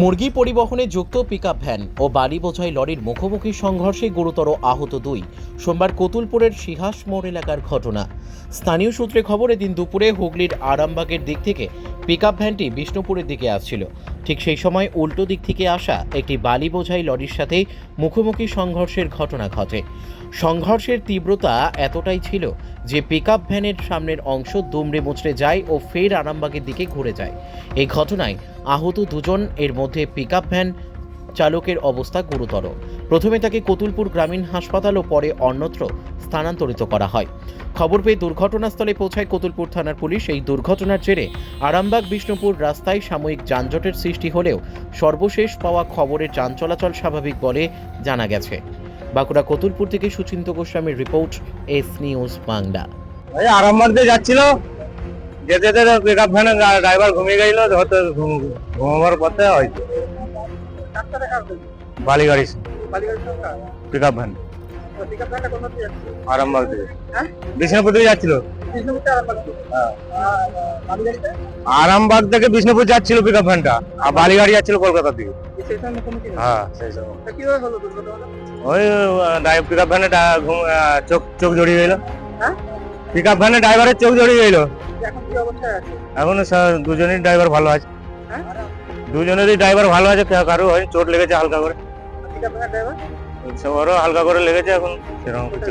মুরগি পরিবহনে যুক্ত পিকআপ ভ্যান ও বালি বোঝাই লরির মুখোমুখি সংঘর্ষে গুরুতর আহত দুই। সোমবার কতুলপুরের সিহাস মোড় এলাকার ঘটনা। স্থানীয় সূত্রে খবর, এদিন দুপুরে হুগলির আরামবাগের দিক থেকে পিকআপ ভ্যানটি বিষ্ণুপুরের দিকে আসছিল। ঠিক সেই সময় উল্টো দিক থেকে আসা একটি বালি বোঝাই লরির সাথে মুখোমুখি সংঘর্ষের ঘটনা ঘটে। সংঘর্ষের তীব্রতা এতটাই ছিল যে পিকআপ ভ্যানের সামনের অংশ দুমড়ে মুচড়ে যায় ও ফের আরামবাগের দিকে ঘুরে যায়। এই ঘটনায় আহত দুজন, এর মধ্যে পিকআপ ভ্যান চালকের অবস্থা গুরুতর। প্রথমে তাকে কতুলপুর গ্রামীণ হাসপাতাল ও পরে অন্যত্র স্থানান্তরিত করা হয়। খবর পেয়ে দুর্ঘটনাস্থলে পৌঁছায় কতুলপুর থানার পুলিশ। এই দুর্ঘটনার জেরে আরামবাগ, বিষ্ণুপুর রাস্তায় সাময়িক যানজটের সৃষ্টি হলেও সর্বশেষ পাওয়া খবরে যান চলাচল স্বাভাবিক বলে জানা গেছে। বাঁকুড়া কতুলপুর থেকে সুচিন্ত গোস্বামীর report, S news Bangla. Arambagh দিয়ে যাচ্ছিল। যেতে যেতে পিক আপ ভ্যানের ড্রাইভার ঘুমিয়ে গেছিল হয়তো ঘুম- ঘুমাবার পথে হয়তো। বালি গাড়ি পিক আপ ভ্যান আরামবাগ থেকে। বিষ্ণুপুর থেকে যাচ্ছিল? হ্যাঁ। আরামবাগ থেকে বিষ্ণুপুর যাচ্ছিল পিক আপ ভ্যানটা আর বালি গাড়ি যাচ্ছিল কলকাতা থেকে হ্যাঁ সেই সময়। ওই পিক আপ ভ্যানে চোখ চোখ জড়িয়ে গেল? পিক আপ ভ্যানে ড্রাইভারের চোখ জড়িয়ে গেল এখন দুজনেই ড্রাইভার ভালো আছে। হ্যাঁ? দুজনেরই ড্রাইভার ভালো আছে কারও হয় চোট লেগেছে হালকা করে। সবারও হালকা করে লেগেছে এখন সেরকম কিছু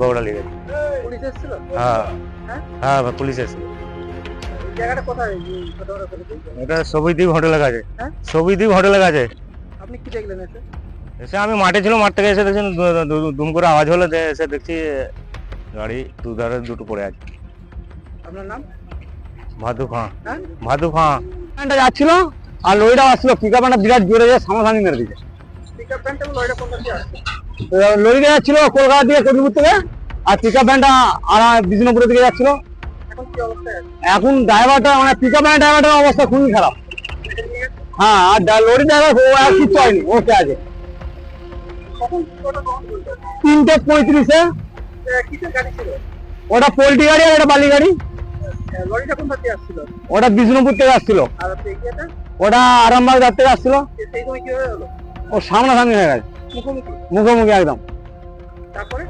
গৌড়া লেগেছে হ্যাঁ। হ্যাঁ? হ্যাঁ পুলিশ এসেছে এটা সবুজদ্বীপ হোটেলের কাছে হ্যাঁ? সবুজদ্বীপ হোটেলের কাছে আপনি কি দেখলেন এসে? এসে আমি মাঠে ছিল মাঠ থেকে এসে দেখছি দু- দু- দুম করে আওয়াজ হলো এসে দেখছি গাড়ি দুধারে দুটো পড়ে আছে। আপনার নাম? ভাদু খাঁ। হ্যাঁ? ভাদু খাঁ। যাচ্ছিল আর লরিটা আসছিল পিক আপটা বিরাট জোরে যায় সামনাসামনি মেরে লরিটা যাচ্ছিল কলকাতা দিয়ে কর্মীপুর থেকে আর পিক আপ ভ্যানটা আর বিষ্ণুপুরের দিকে যাচ্ছিল। এখন ড্রাইভারটা মানে পিক আপ ড্রাইভারটার অবস্থা খুবই খারাপ। হ্যাঁ আর লরি ড্রাইভার ও আর কিছু হয়নি ওকে আছে? তিনটে পঁয়ত্রিশে। ওটা পোল্ট্রি গাড়ি আর একটা বালি গাড়ি। আসছিল? ওটা বিষ্ণুপুর থেকে আসছিল। ওটা আরামবাগ যার থেকে আসছিল। ও সামনাসামনি হয়ে গেছে। মুখোমুখি? একদম। তারপরে?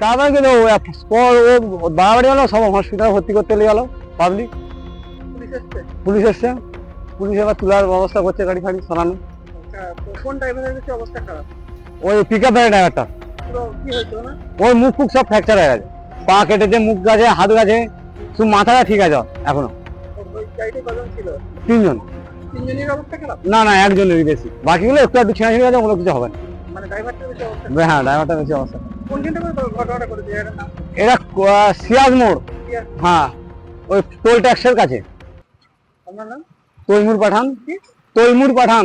তারপরে কিন্তু ও বাড়াবাড়ি হলো সব হসপিটালে ভর্তি করতে গেল পাবলিক পুলিশ এসছে? পুলিশ এবার তোলার ব্যবস্থা করছে গাড়ি ফাড়ি সরানো কোন ড্রাইভারের অবস্থা খারাপ? ওই পিক আপ ড্রাইভারটা ওর মুখ ফুক সব ফ্র্যাকচার হয়ে গেছে। পা কেটেছে মুখ গাছে হাত গাছে শুধু মাথাটা ঠিক আছে এখনও। তিনজন। না না একজনেরই বেশি। বাকিগুলো একটু একটু ছিঁড়া ছিঁড়ে গেছে ওগুলো কিছু হবে না। মানে হ্যাঁ ড্রাইভারটা বেশি অবস্থা। এটা আহ, মোড়। হ্যাঁ ওই টোল ট্যাক্সের কাছে। তৈমুর পাঠান। তৈমুর পাঠান।